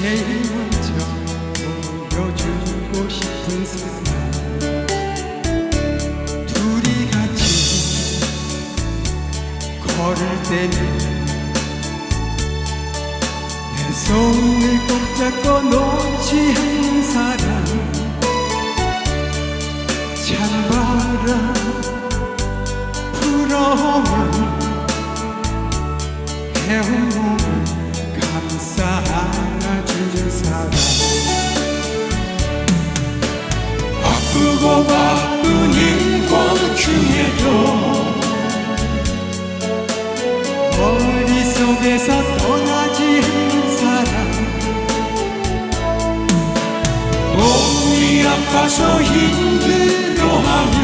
먼저 보여주고 싶은 사람. 둘이 같이 걸을 때면 내 손을 꼭 잡고 놓지 않는 사람. 찬바람 불어오면 해온 아파서 힘들어하며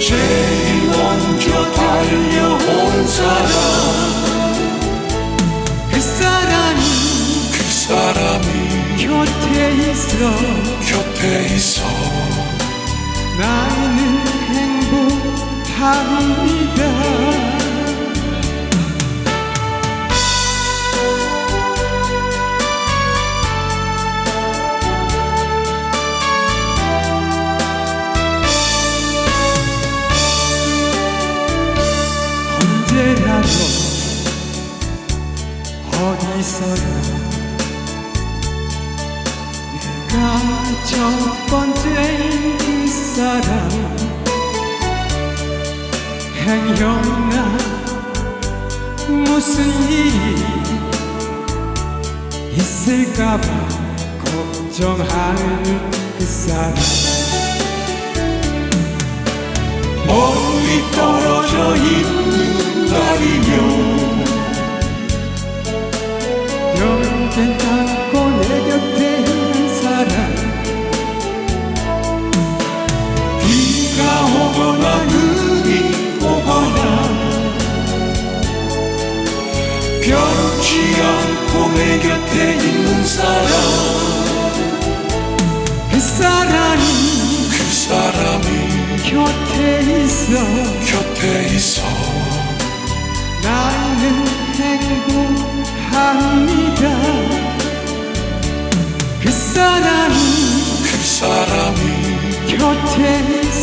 제일 먼저 달려온 사람. 그 사람이 그 사람이 곁에 있어. 곁에 있어 언제라도 어디서나 내가 첫 번째인 사람 행여나 무슨 일이 있을까봐 걱정하는 그 사람 멀리 떨어져 않고 내 곁에 있는 사람. 그 사람이 그 사람이 곁에 있어. 곁에 있어. 나는 행복합니다. 그 사람이 그 사람이 곁에 있어